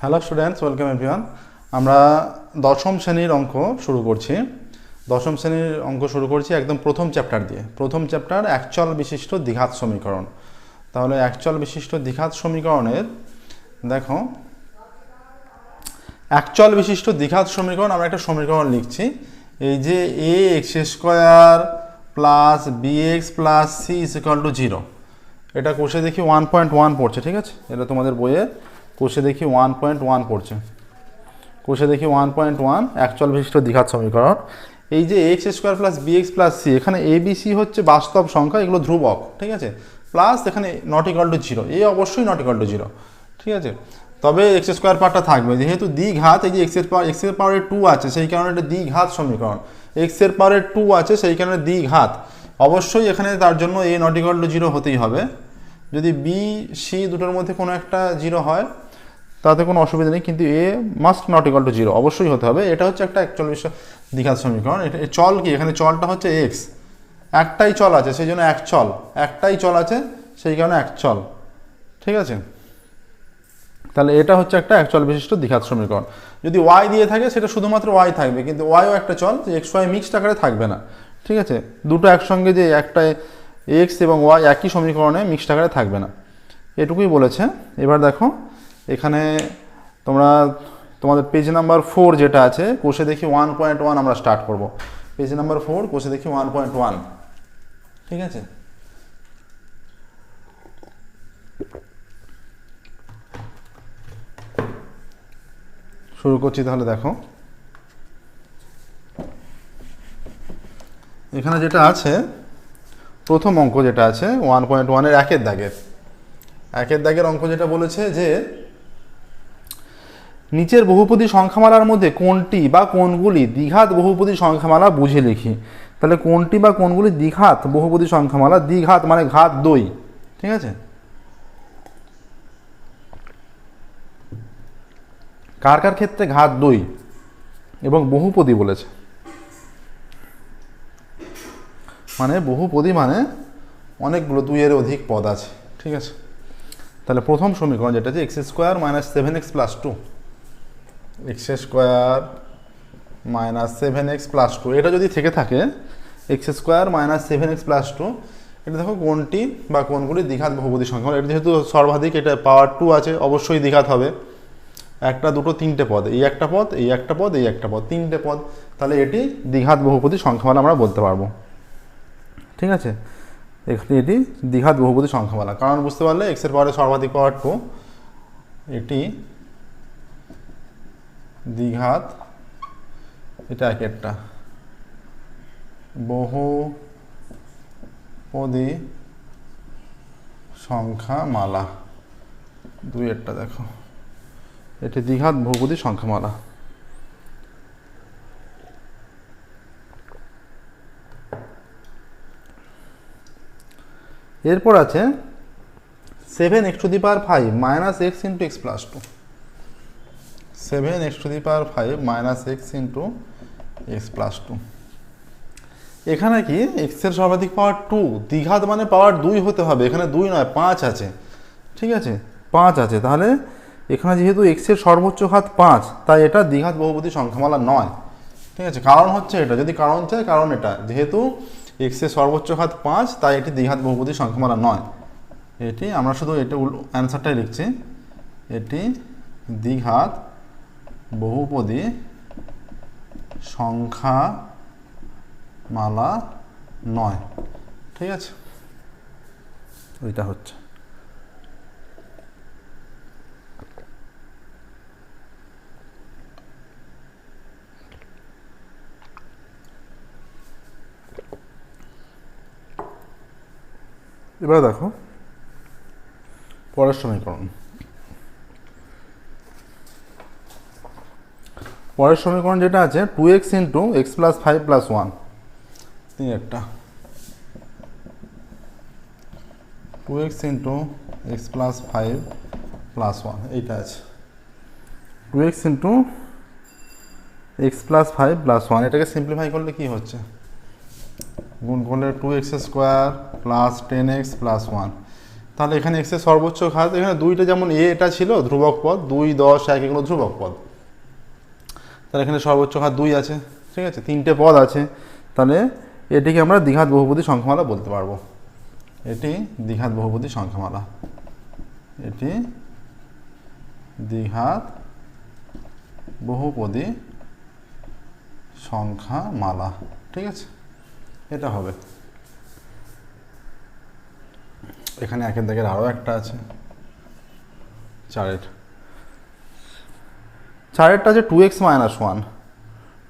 Hello students welcome everyone আমরা দশম শ্রেণির অঙ্ক শুরু করছি। দশম শ্রেণির অঙ্ক শুরু করছি একদম প্রথম চ্যাপ্টার দিয়ে। প্রথম চ্যাপ্টার একচল বিশিষ্ট দ্বিঘাত সমীকরণ। তাহলে একচল বিশিষ্ট দ্বিঘাত সমীকরণের, দেখো একচল বিশিষ্ট দ্বিঘাত সমীকরণ আমরা একটা সমীকরণ লিখছি। এই যে A X square plus B X plus C is equal to zero এটা কোষে দেখি ওয়ান পয়েন্ট ওয়ান পড়ছে, ঠিক আছে? এটা তোমাদের বইয়ে কোষে দেখি ওয়ান পয়েন্ট ওয়ান পড়ছে। কোষে দেখি ওয়ান পয়েন্ট ওয়ান অ্যাকচুয়াল বিশিষ্ট দ্বিঘাত সমীকরণ। এই যে X square plus B X plus C এখানে এ বি সি হচ্ছে বাস্তব সংখ্যা, এগুলো ধ্রুবক, ঠিক আছে? প্লাস এখানে not equal to zero A অবশ্যই নট ইকাল টু জিরো ঠিক আছে? তবে এক্স স্কোয়ার পাওয়ারটা থাকবে, যেহেতু দ্বিঘাত, এই যে এক্সের পাওয়ার এক্সের পাওয়ারে টু আছে, সেই কারণে এটা দ্বিঘাত সমীকরণ। এক্সের পাওয়ারে টু আছে, সেই কারণে দ্বিঘাত। অবশ্যই এখানে তার জন্য A not equal to zero হতেই হবে। যদি বি সি দুটোর মধ্যে কোনো একটা জিরো হয় তাতে কোনো অসুবিধা নেই, কিন্তু A must not equal to zero অবশ্যই হতে হবে। এটা হচ্ছে একটা একচল্লিশ দ্বিঘাত সমীকরণ। এটা চল কি? এখানে চলটা হচ্ছে এক্স একটাই চল আছে, সেই জন্য এক চল। একটাই চল আছে, সেই কারণে এক চল। ঠিক আছে? তাহলে এটা হচ্ছে একটা একচল বিশিষ্ট দ্বিঘাত সমীকরণ। যদি ওয়াই দিয়ে থাকে, সেটা শুধুমাত্র ওয়াই থাকবে, কিন্তু ওয়াইও একটা চল এক্স ওয়াই মিক্সড আকারে থাকবে না। ঠিক আছে? দুটো একসঙ্গে যে একটা এক্স এবং ওয়াই একই সমীকরণে মিক্সড আকারে থাকবে না। এটুকুই বলেছে। এবার দেখো এখানে তোমরা, তোমাদের পেজ নাম্বার ফোর যেটা আছে, কোষে দেখি ওয়ান পয়েন্ট ওয়ান আমরা স্টার্ট করব। পেজ নাম্বার ফোর কোষে দেখি ওয়ান পয়েন্ট ওয়ান ঠিক আছে? শুরু করছি তাহলে দেখো। এখানে যেটা আছে, প্রথম অঙ্ক যেটা আছে ওয়ান পয়েন্ট ওয়ানের একের দাগের। একের দাগের অঙ্ক যেটা বলেছে যে নিচের বহুপদী সংখ্যামালার মধ্যে কোনটি বা কোনগুলি দ্বিঘাত বহুপদী সংখ্যামালা বুঝে লিখি। তাহলে কোনটি বা কোনগুলি দ্বিঘাত বহুপদী সংখ্যামালা? দ্বিঘাত মানে ঘাত দই। ঠিক আছে? কার কার ক্ষেত্রে ঘাত দুই? এবং বহুপদী বলেছে। মানে বহুপদী মানে অনেকগুলো দুইয়ের অধিক পদ আছে। ঠিক আছে? তাহলে প্রথম সমীকরণ যেটা আছে X square minus seven X plus two X square minus seven X plus two এটা যদি থেকে থাকে X square minus seven X plus two এটা দেখো কোনটি বা কোনগুলি দ্বিঘাত বহুপদী সংখ্যা। এটা যেহেতু সর্বাধিক, এটা পাওয়ার টু আছে, অবশ্যই দ্বিঘাত হবে। একটা, দুটো, তিনটে পদ। এই একটা পদ, এই একটা পদ, এই একটা পদ, তিনটে পদ। তাহলে এটি দ্বিঘাত বহুপদী সংখ্যামালা আমরা বলতে পারব। ঠিক আছে? এখানে এটি দ্বিঘাত বহুপদী সংখ্যামালা কারণ বুঝতে পারলে এক্সের পাওয়ারে সর্বাধিক পাওয়ার টু এটি দ্বিঘাত, এটা এক একটা। বহুপদী সংখ্যামালা দুই একটা দেখো। এটি দ্বিঘাত বহুপদী সংখ্যামালা এরপর আছে seven X to the power five minus X into X plus two seven X to the power five minus X into X plus two. এখানে কি এক্সের সর্বাধিক পাওয়ার টু, দ্বিঘাত মানে পাওয়ার দুই হতে হবে। এখানে দুই নয়, পাঁচ আছে। ঠিক আছে? পাঁচ আছে। তাহলে এখানে যেহেতু এক্সের সর্বোচ্চ ঘাত পাঁচ, তাই এটা দ্বিঘাত বহুপদী সংখ্যামালা নয়। ঠিক আছে? কারণ হচ্ছে এটা। যদি কারণ চাই কারণ এটা। যেহেতু এক্সের সর্বোচ্চ ঘাত পাঁচ, তাই এটি দ্বিঘাত বহুপদী সংখ্যামালা নয়। এটি আমরা শুধু এটা অ্যান্সারটাই লিখছি। এটি দ্বিঘাত বহুপদী সংখ্যা মালা নয়। ঠিক আছে? ওইটা হচ্ছে। এবারে দেখো পরের সমীকরণ। পরের সমীকরণ যেটা আছে two X into X plus five plus one তিন একটা। Two X into X plus five plus one এইটা আছে। Two X into X plus five plus one এটাকে সিম্পলিফাই করলে কি হচ্ছে? গুণ করলে two X square plus ten X plus one তাহলে এখানে এক্সের সর্বোচ্চ ঘাত, এখানে দুইটা যেমন এ এটা ছিল ধ্রুবক পদ, দুই, দশ, এক, এগুলো ধ্রুবক পদ। তাহলে এখানে সর্বোচ্চ ঘাত দুই আছে। ঠিক আছে? তিনটে পদ আছে। তাহলে এটিকে আমরা দ্বিঘাত বহুপদী সংখ্যামালা বলতে পারব। এটি দ্বিঘাত বহুপদী সংখ্যামালা। এটি দ্বিঘাত বহুপদী সংখ্যামালা। ঠিক আছে? এটা হবে। এখানে একের দাগের আরও একটা আছে। চারের চারেরটা আছে two X minus one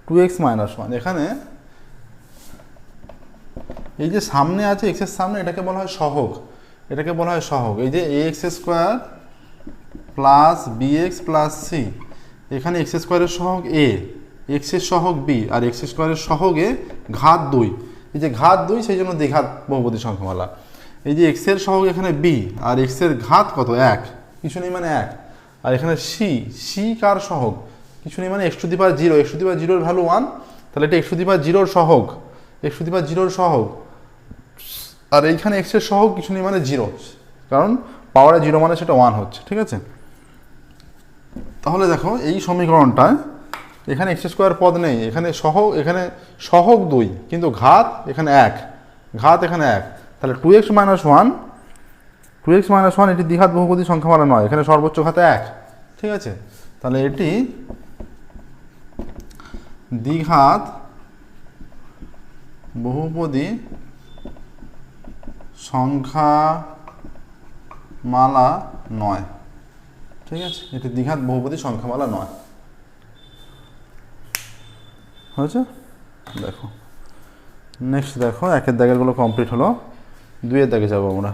two X minus one এখানে এই যে সামনে আছে এক্সের সামনে এটাকে বলা হয় সহগ, এটাকে বলা হয় সহগ, এই যে A X square plus B X plus C এখানে এক্স স্কোয়ারের সহগ এ এক্সের সহগ বি আর এক্স স্কোয়ারের সহগে ঘাত দুই, এই যে ঘাত দুই সেই জন্য দ্বিঘাত বহুপদী সংখ্যামালা, এই যে এক্সের সহগ এখানে বি আর এক্সের ঘাত কত? এক, কিছু নেই মানে এক। আর এখানে সি সি কার সহগ? কিছু নেই মানে X to zero X to জিরোর ভ্যালু ওয়ান তাহলে এটা এক্স টু জিরোর সহগ। এক্স টু জিরোর সহগ। আর এইখানে এক্সের সহগ কিছু নেই মানে জিরো কারণ পাওয়ারে জিরো মানে সেটা ওয়ান হচ্ছে, ঠিক আছে? তাহলে দেখো, এই সমীকরণটায় এখানে এক্স স্কোয়ার পদ নেই, এখানে সহ এখানে সহগ দুই, কিন্তু ঘাত এখানে এক, ঘাত এখানে এক। তাহলে two X minus one two X minus one এটি দ্বিঘাত বহুপদী সংখ্যামালা নয়, এখানে সর্বোচ্চ ঘাত এক। ঠিক আছে? তাহলে এটি দ্বিঘাত বহুপদী সংখ্যা মালা নয়। ঠিক আছে? এটি দ্বিঘাত বহুপদী সংখ্যামালা নয়। হয়েছে? দেখো। নেক্সট দেখো, একের দাগেরগুলো কমপ্লিট হলো। দুইয়ের দাগে যাব আমরা।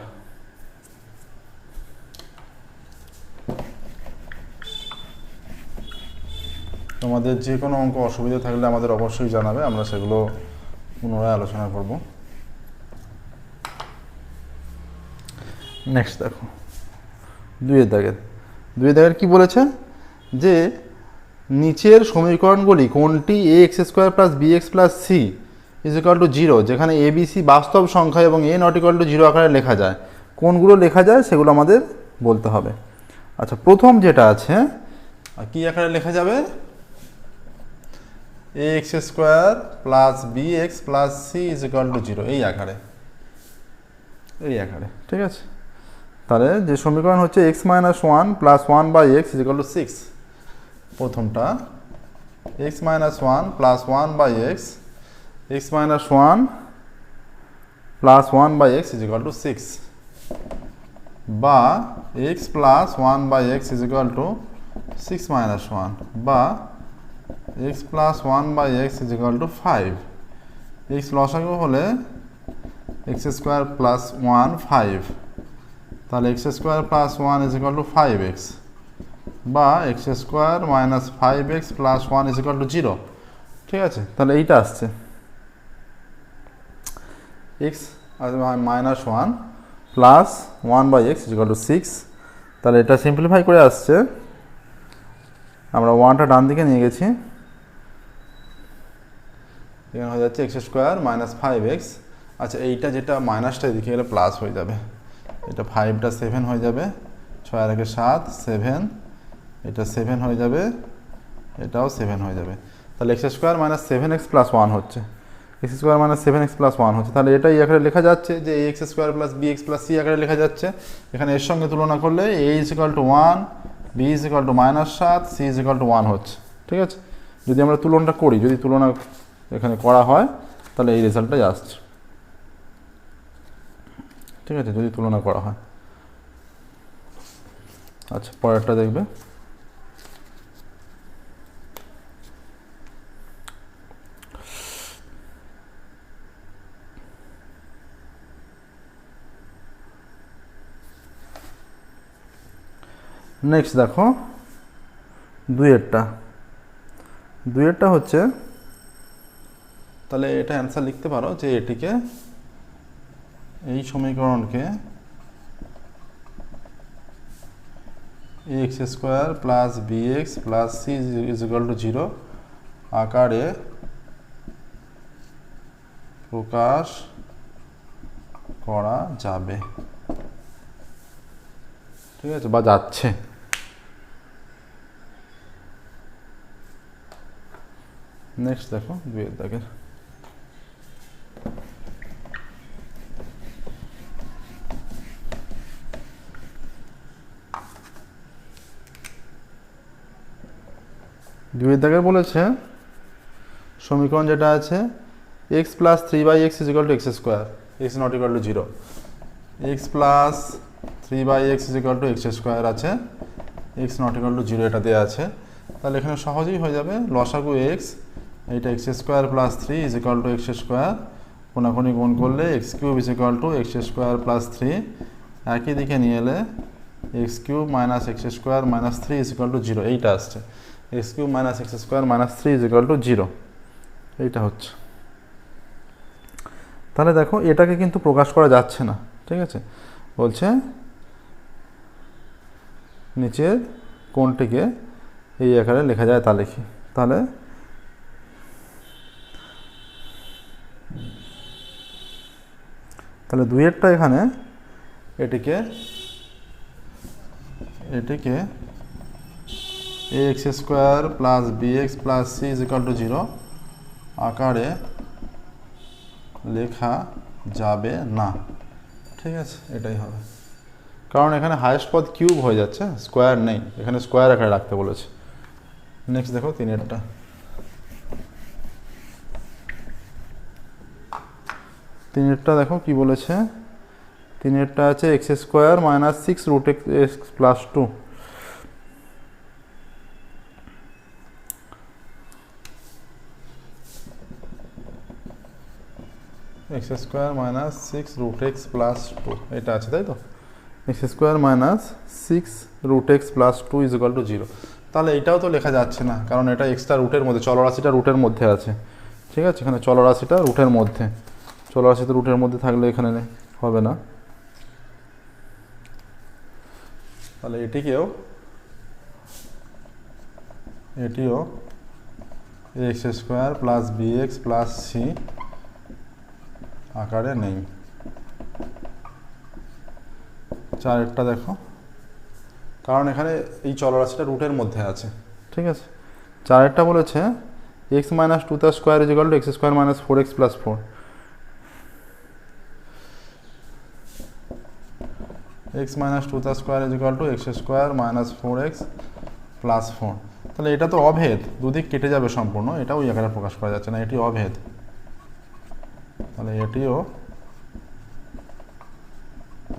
তোমাদের যে কোনো অঙ্ক অসুবিধা থাকলে আমাদের অবশ্যই জানাবে, আমরা সেগুলো পুনরায় আলোচনা করব। নেক্সট দেখো। দুইয়ের দাগের। দুইয়ের দাগের কি বলেছে? যে নিচের সমীকরণগুলি কোনটি? A X square plus B X plus C is equal to zero যেখানে এ বি সি বাস্তব সংখ্যা এবং A not equal to zero আকারে লেখা যায়। কোনগুলো লেখা যায় সেগুলো আমাদের বলতে হবে। আচ্ছা প্রথম যেটা আছে কি আকারে লেখা যাবে? A X square plus B X plus C is equal to zero এই আকারে। এই আকারে। ঠিক আছে? তাহলে যে সমীকরণ হচ্ছে X minus one plus one by X is equal to six প্রথমটা X minus one plus one by X X minus one plus one by X is equal to six বা X plus one by X is equal to six minus one বা X plus one by X is equal to five X লসাগু হলে X square plus one five তাহলে X square plus one is equal to five X বা X square minus five X plus one is equal to zero ঠিক আছে? তাহলে এইটা আসছে। X minus one plus one by X is equal to six তাহলে এটা simplify করে আসছে। আমরা ওয়ানটা ডান দিকে নিয়ে গেছি। এখানে হয়ে যাচ্ছে X square minus five X আচ্ছা এইটা যেটা মাইনাসটা এদিকে গেলে প্লাস হয়ে যাবে। এটা ফাইভটা সেভেন হয়ে যাবে। ছয় আর একে সাত সেভেন এটা সেভেন হয়ে যাবে। এটাও সেভেন হয়ে যাবে। তাহলে X square minus seven X plus one হচ্ছে। X square minus seven X plus one হচ্ছে। তাহলে এটাই আকারে লেখা যাচ্ছে যে A X square plus B X plus C আকারে লেখা যাচ্ছে। এখানে এর সঙ্গে তুলনা করলে A is equal to one B is equal to minus সাত C is equal to one হচ্ছে। ঠিক আছে? যদি আমরা তুলনাটা করি, যদি তুলনা এখানে করা হয়, তাহলে এই রেজাল্টটাই আসছে। ঠিক আছে, যদি তুলনা করা হয়। আচ্ছা পরেরটা দেখবে। নেক্সট দেখো, দুইয়েরটা। দুইয়েরটা হচ্ছে তাহলে এটা অ্যান্সার লিখতে পারো যে এটিকে এই সমীকরণকে X square plus B X plus C is equal to zero আকারে প্রকাশ করা যাবে। ঠিক আছে? বা যাচ্ছে। নেক্সট দেখো দুইয়ের দাগের দুইয়ের দাগের বলেছে, সমীকরণ যেটা আছে X plus three by X is equal to X square X not equal to zero X plus three by X is equal to X square আছে X not equal to zero এটা দেওয়া আছে। তাহলে এখানে সহজেই হয়ে যাবে, লসাগু এক্স এইটা X square plus three is equal to X square কোনাকুনি গুণ করলে X cube is equal to X square plus three একই দিকে নিয়ে এলে X cube minus X square minus three is equal to zero এইটা আসছে। X cube minus X square minus three is equal to zero এইটা হচ্ছে। তাহলে দেখো, এটাকে কিন্তু প্রকাশ করা যাচ্ছে না, ঠিক আছে? বলছে, নিচের কোনটিকে এই আকারে লেখা যায় তা লিখি। তাহলে তাহলে দুইয়েরটা এখানে, এটিকে এটিকে A X square plus B X plus C is equal to zero আকারে লেখা যাবে না। ঠিক আছে, এটাই হবে। কারণ এখানে হায়েস্ট পদ কিউব হয়ে যাচ্ছে স্কোয়ার নেই। এখানে স্কোয়ার আকারে রাখতে বলেছে। নেক্সট দেখো তিনেরটা। তিনেরটা দেখো কি বলেছে? তিনেরটা আছে X square minus six root X plus two X square minus six root X plus two এটা আছে, তাই তো? X square minus six root X plus two is equal to zero তাহলে এটাও তো লেখা যাচ্ছে না, কারণ এটা এক্সট্রা রুটের মধ্যে, চলরাশিটা রুটের মধ্যে আছে। ঠিক আছে? এখানে চলরাশিটা রুটের মধ্যে। চলরাশিটা রুটের মধ্যে থাকলে এখানে হবে না। তাহলে এটিকেও, এটিও X square plus B X plus C আকারে নেই। চারেরটা দেখো। কারণ এখানে এই চলরাশিটা রুটের মধ্যে আছে। ঠিক আছে? চারেরটা বলেছে এক্স মাইনাস টু তার square is equal to X square minus four X plus four X minus two তার square is equal to X square minus four X plus four তাহলে এটা তো অভেদ। দুদিক কেটে যাবে সম্পূর্ণ। এটাও ওই আকারে প্রকাশ করা যাচ্ছে না। এটি অভেদ। তাহলে এটিও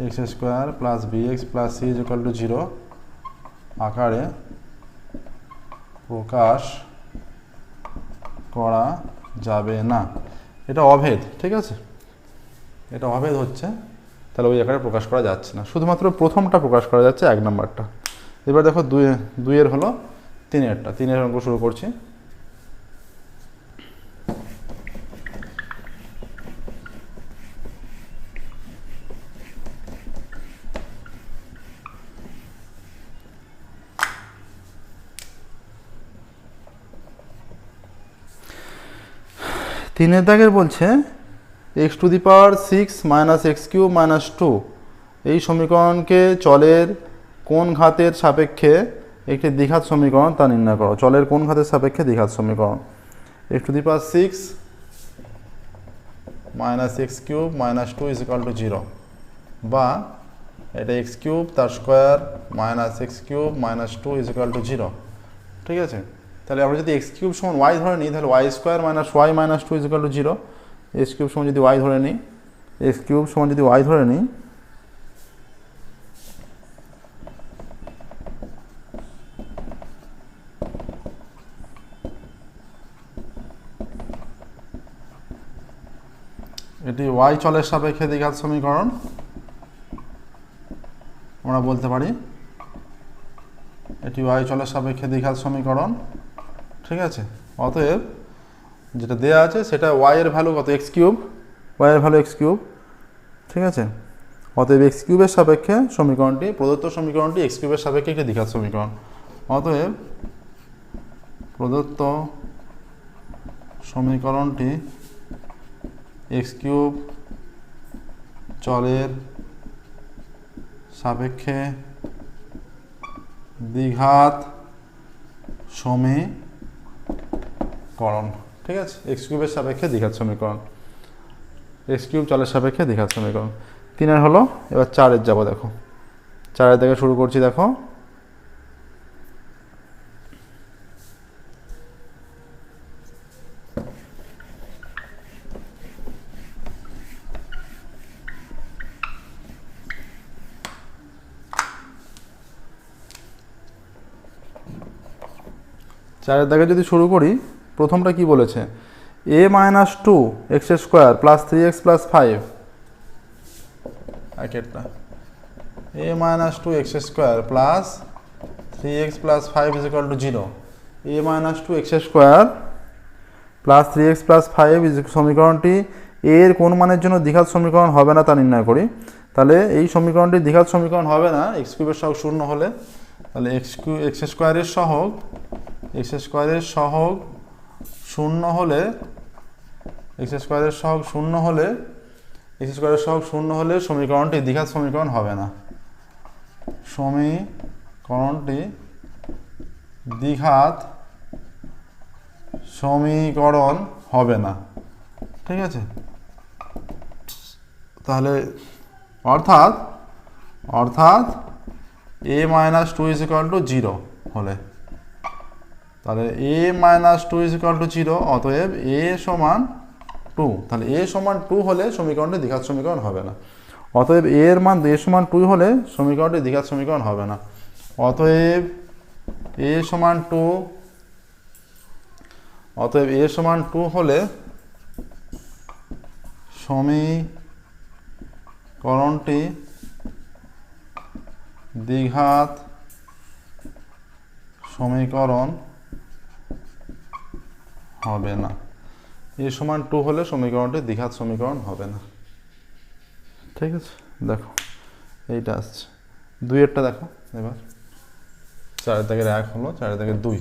X square plus B X plus C is equal to zero আকারে প্রকাশ করা যাবে না। এটা অভেদ, ঠিক আছে? এটা অভেদ হচ্ছে, তাহলে ওই আকারে প্রকাশ করা যাচ্ছে না। শুধুমাত্র প্রথমটা প্রকাশ করা যাচ্ছে এক নম্বরটা। এবার দেখো দুই, দুইয়ের হলো তিনেরটা। তিনের অঙ্ক শুরু করছি। তিনের দাগের বলছে X to the power six minus X cube minus two এই সমীকরণকে চলের কোন ঘাতের সাপেক্ষে একটি দ্বিঘাত সমীকরণ তা নির্ণয় করো। চলের কোন ঘাতের সাপেক্ষে দ্বিঘাত সমীকরণ? X to the power six minus X cube minus two is to zero বা এটা এক্স কিউব তার square minus X cube minus two is to zero ঠিক আছে? তাহলে আমরা যদি এক্স কিউব সমান ওয়াই ধরে নিই, তাহলে Y square minus Y minus two is equal to zero X cube সমান যদি ওয়াই ধরে নিই এক্স কিউব সমান যদি ওয়াই ধরে নিই, এটি ওয়াই চলের সাপেক্ষে দ্বিঘাত সমীকরণ। আমরা বলতে পারি, এটি ওয়াই চলের সাপেক্ষে দ্বিঘাত সমীকরণ। ঠিক আছে? অতএব যেটা দেয়া আছে সেটা ওয়াই এর ভ্যালু কত? এক্স কিউব ওয়াই এর ভ্যালু এক্স কিউব ঠিক আছে? অতএব এক্স কিউবের সাপেক্ষে সমীকরণটি, প্রদত্ত সমীকরণটি এক্স কিউবের সাপেক্ষে একটি দ্বিঘাত সমীকরণ। অতএব প্রদত্ত সমীকরণটি এক্স কিউব চলের সাপেক্ষে দ্বিঘাত সমীকরণ ঠিক আছে? এক্স কিউবের সাপেক্ষে দ্বিঘাত সমীকরণ এক্স কিউব চলের সাপেক্ষে দ্বিঘাত সমীকরণ তিনের হলো, এবার চারের যাব দেখো। চারের থেকে শুরু করছি দেখো। চারের দাগে যদি শুরু করি প্রথমটা কি বলেছে? A minus two X square plus three X plus five একেরটা A minus two X square plus three X plus five is to zero A minus two X square plus three X plus five সমীকরণটি এর কোন মানের জন্য দ্বিঘাত সমীকরণ হবে না তা নির্ণয় করি। তাহলে এই সমীকরণটি দ্বিঘাত সমীকরণ হবে না এক্স কিউবের সহগ শূন্য হলে। তাহলে এক্স কিউ এক্স স্কোয়ারের সহগ এক্স স্কোয়ারের সহগ শূন্য হলে এক্স স্কোয়ারের সহগ শূন্য হলে এক্স স্কোয়ারের সহগ শূন্য হলে সমীকরণটি দ্বিঘাত সমীকরণ হবে না। সমীকরণটি দ্বিঘাত সমীকরণ হবে না। ঠিক আছে? তাহলে অর্থাৎ অর্থাৎ A minus two is equal to zero হলে। তাহলে A minus two is equal to zero অতএব এ সমান টু তাহলে এ সমান টু হলে সমীকরণটি দ্বিঘাত সমীকরণ হবে না। অতএব এ এর মান এ সমান টু হলে সমীকরণটি দ্বিঘাত সমীকরণ হবে না। অতএব এ সমান টু অতএব এ সমান টু হলে সমীকরণটি দ্বিঘাত সমীকরণ হবে না। এ সমান টু হলে সমীকরণটি দ্বিঘাত সমীকরণ হবে না। ঠিক আছে? দেখো, এইটা আসছে। দুইয়েরটা দেখো এবার। চারের দাগের এক হলো চারের দাগের দুই।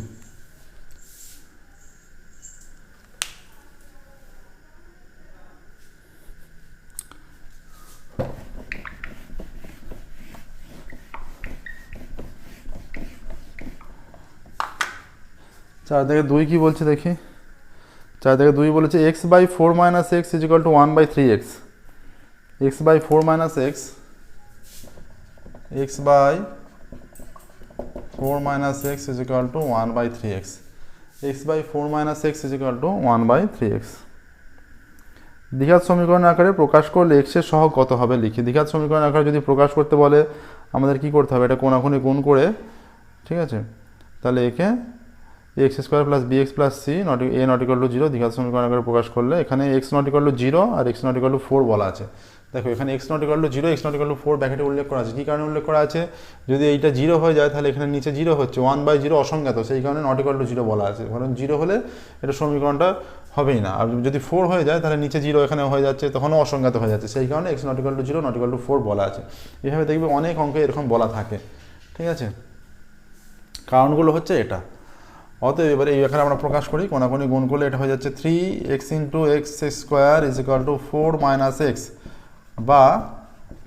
চার থেকে দুই কি বলছে দেখি? চার থেকে দুই বলেছে X by four minus X is equal to one by three X X by four minus X X by four minus X is equal to one by three X X by four minus X is equal to one by three X দ্বিঘাত সমীকরণ আকারে প্রকাশ করলে এক্সের সহ কত হবে লিখি। দ্বিঘাত সমীকরণ আকারে যদি প্রকাশ করতে বলে, আমাদের কি করতে হবে? এটা কোনাকুনি গুণ করে, ঠিক আছে? তাহলে একে x square plus b x plus c not a not equal to zero দ্বিঘাত সমীকরণ আকারে প্রকাশ করলে এখানে x not equal to zero R x not equal to four বলা আছে। দেখো, এখানে x not equal to zero x not equal to four ব্যাকেটে উল্লেখ করা আছে। কী কারণে উল্লেখ করা আছে? যদি এইটা জিরো হয়ে যায়, তাহলে এখানে নিচে জিরো হচ্ছে। ওয়ান বাই জিরো অসংজ্ঞাত, সেই কারণে নট ইকাল টু জিরো বলা আছে। কারণ জিরো হলে এটা সমীকরণটা হবেই না। আর যদি ফোর হয়ে যায়, তাহলে নিচে জিরো এখানে হয়ে যাচ্ছে, তখনও অসংজ্ঞাত হয়ে যাচ্ছে। সেই কারণে x not equal to zero not equal to four বলা আছে। এভাবে দেখবে অনেক অঙ্কে এরকম বলা থাকে। ঠিক আছে? কারণগুলো হচ্ছে এটা। অতএব এবারে এই এখানে আমরা প্রকাশ করি, কোনাকুনি গুণ করলে এটা হয়ে যাচ্ছে three x into x square is equal to four minus x বা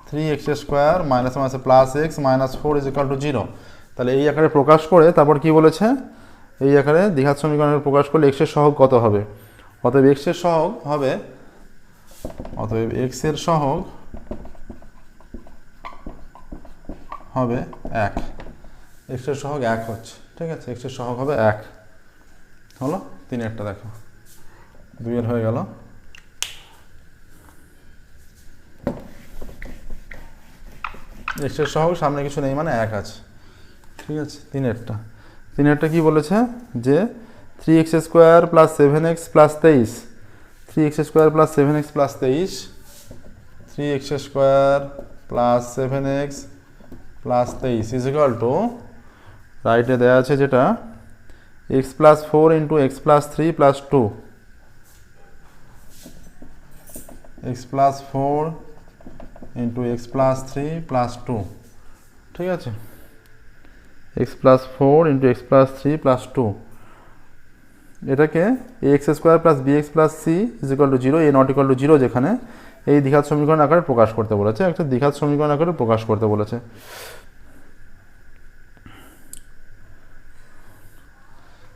three x square minus minus plus x minus four is equal to zero তাহলে এই আকারে প্রকাশ করে তারপর কি বলেছে? এই আকারে দ্বিঘাত সমীকরণের প্রকাশ করলে এক্সের সহগ কত হবে? অতএব এক্সের সহগ হবে, অতএব এক্সের সহগ হবে এক। এক্সের সহগ এক হচ্ছে। ঠিক আছে এক্স এক্সের সহগ হবে এক। হলো? তিন একটা দেখো। দুইয়ের হয়ে গেল। এক্সের সহগ, সামনে কিছু নেই মানে এক আছে। ঠিক আছে তিনেরটা একটা। কি বলেছে? যে three x square plus seven x plus তেইশ। Three x square plus seven x plus তেইশ। Three x square plus seven x plus তেইশ ইজ টু রাইটে দেওয়া আছে যেটা x plus four into x plus three plus two x plus four into x plus three plus two ঠিক আছে? X plus four into x plus three plus two এটাকে a x square plus b x plus c is equal to zero a not equal to zero যেখানে এই দ্বিঘাত সমীকরণ আকারে প্রকাশ করতে বলেছে, একটা দ্বিঘাত সমীকরণ আকারে প্রকাশ করতে বলেছে।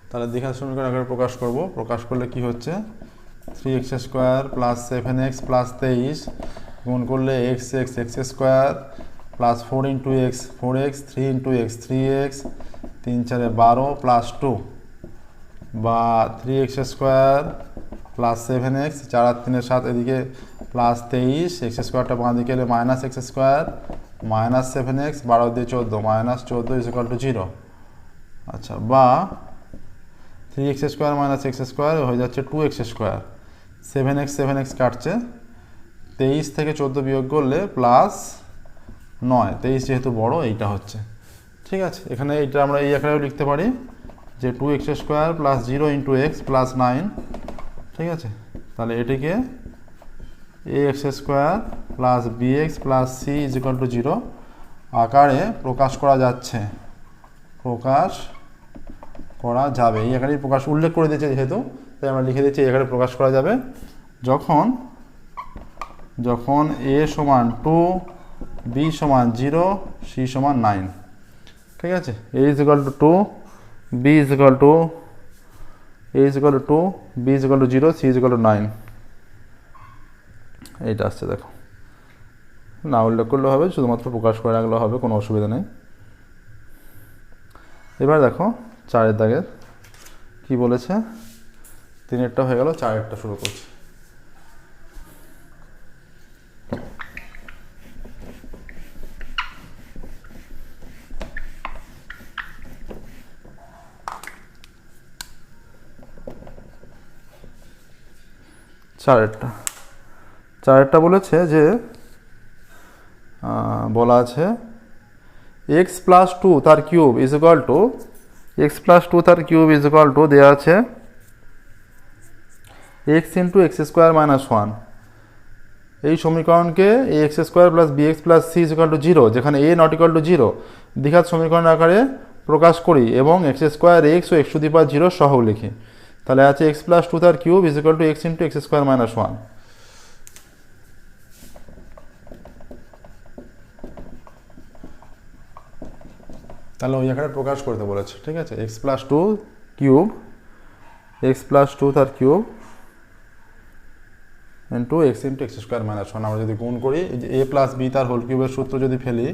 তাহলে দ্বিঘাত সমীকরণ আকারে প্রকাশ করব। প্রকাশ করলে কি হচ্ছে? Three x square plus seven x plus তেইশ গুণ করলে x x x square plus four into x four x three into x three x তিন চারে বারো প্লাস টু বা three x square plus seven x চার আর তিনের সাত এদিকে প্লাস তেইশ এক্স স্কোয়ারটা বাঁ দিকে এলে minus x square minus seven x বারো দিয়ে চোদ্দ মাইনাস চোদ্দ ইজ টু জিরো আচ্ছা বা three x square minus x square হয়ে যাচ্ছে two x square seven x seven x কাটছে। তেইশ থেকে চোদ্দ বিয়োগ করলে প্লাস নয়। তেইশ যেহেতু বড়, এইটা হচ্ছে। ঠিক আছে? এখানে এইটা আমরা এই আকারেও লিখতে পারি যে two x square plus zero into x plus nine ঠিক আছে? তাহলে এটিকে a x square plus b x plus c is equal to zero আকারে প্রকাশ করা যাচ্ছে। প্রকাশ করা যাবে। এই আকারেই প্রকাশ উল্লেখ করে দিয়েছে যেহেতু, তাই আমরা লিখে দিচ্ছি এই আকারে প্রকাশ করা যাবে। যখন যখন এ সমান টু, বি সমান জিরো, সি সমান নাইন। ঠিক আছে? A is equal to two, b is equal to, a is equal to two, b is equal to zero, c is equal to nine. এইটা আসছে, দেখো। না উল্লেখ করলেও হবে, শুধুমাত্র প্রকাশ করে রাখলেও হবে, কোনো অসুবিধা নেই। এবার দেখো চারের দাগের কি বলেছে? তিনেরটা হয়ে গেল, চারেরটা শুরু করছি। চারেরটা। চারেরটা বলেছে যে বলা আছে এক্স প্লাস টু তার cube is equal to x plus two তার কিউব ইজ ইকাল টু দেওয়া আছে x into x square minus one এই সমীকরণকে a x square plus b x plus c is equal to zero যেখানে a not equal to zero দ্বিঘাত সমীকরণ আকারে প্রকাশ করি এবং x square x O x to the power zero সহ লিখি। তাহলে আছে এক্স প্লাস টু তার cube is equal to x into x square minus one তাহলে ওই আকারে প্রকাশ করতে বলেছে, ঠিক আছে? X plus two cube x plus two তার cube into x into x square minus one আমরা যদি গুণ করি যে এ প্লাস বি তার হোল কিউবের সূত্র যদি ফেলি,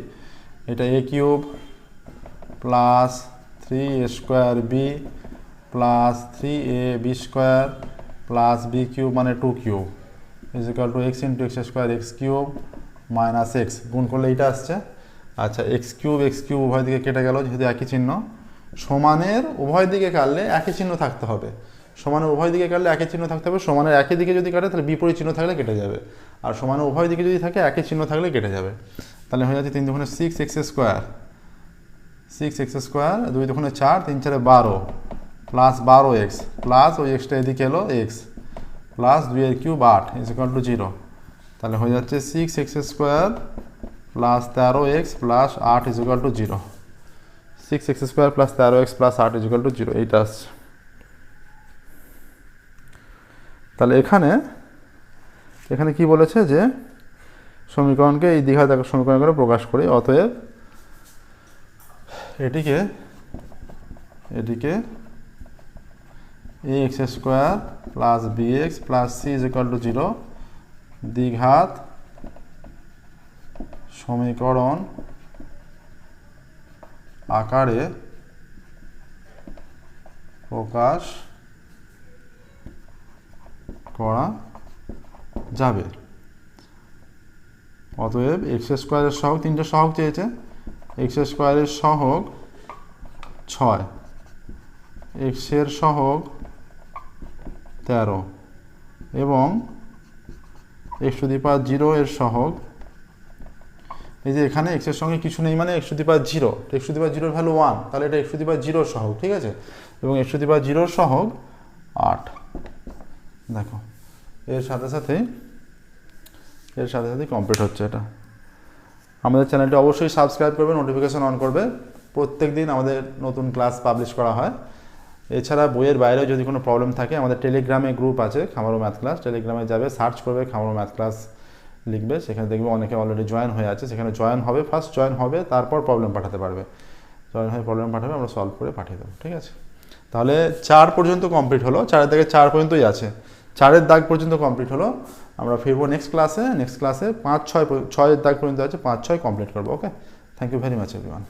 এটা a cube plus three a square b plus three a b square plus b cube মানে two cube is equal two x into x square x cube minus x গুণ করলে এইটা আসছে আচ্ছা এক্স কিউব এক্স কিউব উভয় দিকে কেটে গেল, যেহেতু একই চিহ্ন। সমানের উভয় দিকে কাটলে একই চিহ্ন থাকতে হবে। সমানের উভয় দিকে কাটলে একই চিহ্ন থাকতে হবে। সমানের একই দিকে যদি কাটে, তাহলে বিপরীত চিহ্ন থাকলে কেটে যাবে। আর সমানের উভয় দিকে যদি থাকে, একই চিহ্ন থাকলে কেটে যাবে। তাহলে হয়ে যাচ্ছে তিন দুগুণে six x square six x square দুই দুগুণে চার, তিন চারে বারো। প্লাস বারো এক্স প্লাস ওই এক্সটা এদিকে এলো এক্স প্লাস দুইয়ের কিউব আট ইজ ইকাল টু জিরো তাহলে হয়ে যাচ্ছে সিক্স এক্স স্কোয়ার প্লাস তেরো এক্স প্লাস আট is equal to zero six x square plus তেরো এক্স প্লাস আট ইজ ইকাল টু জিরো এইটা আসছে। তাহলে এখানে এখানে কি বলেছে যে সমীকরণকে এই দীঘা দেখা সমীকরণ করে প্রকাশ করি, অতএব এটিকে এটিকে a x square plus b x plus c is equal to zero দ্বিঘাত সমীকরণ আকারে প্রকাশ করা যাবে। অতএব এক্স স্কোয়ারের সহগ তিনটে সহগ চেয়েছে। এক্স স্কোয়ারের সহগ ছয়। এক্সের সহগ তেরো। এবং এক্স টু দি জিরো এর সহগ এই যে এখানে এক্সের সঙ্গে কিছু নেই মানে x to the power zero x to the power জিরোর ভ্যালু ওয়ান তাহলে এটা এক্স টু দি পাওয়ার জিরোর সহগ, ঠিক আছে? এবং এক্স টু দি পাওয়ার জিরোর সহগ আট। দেখো, এর সাথে সাথে, এর সাথে সাথে কমপ্লিট হচ্ছে এটা। আমাদের চ্যানেলটি অবশ্যই সাবস্ক্রাইব করবে নোটিফিকেশান অন করবে। প্রত্যেক দিন আমাদের নতুন ক্লাস পাবলিশ করা হয়। এছাড়া বইয়ের বাইরেও যদি কোনো প্রবলেম থাকে, আমাদের টেলিগ্রামে গ্রুপ আছে, খামারো ম্যাথ ক্লাস টেলিগ্রামে যাবে সার্চ করবে, খামারো ম্যাথ ক্লাস লিখবে, সেখানে দেখবে অনেকে অলরেডি জয়েন হয়ে আছে, সেখানে জয়েন হবে ফার্স্ট জয়েন হবে, তারপর প্রবলেম পাঠাতে পারবে। জয়েন হয়ে প্রবলেম পাঠাবে, আমরা সলভ করে পাঠিয়ে দেবো, ঠিক আছে? তাহলে চার পর্যন্ত কমপ্লিট হলো, চারের দাগে চার পর্যন্তই আছে। চারের দাগ পর্যন্ত কমপ্লিট হলো, আমরা ফিরবো নেক্সট ক্লাসে নেক্সট ক্লাসে পাঁচ, ছয়, ছয়ের দাগ পর্যন্ত আছে, পাঁচ, ছয় কমপ্লিট করব okay thank you very much everyone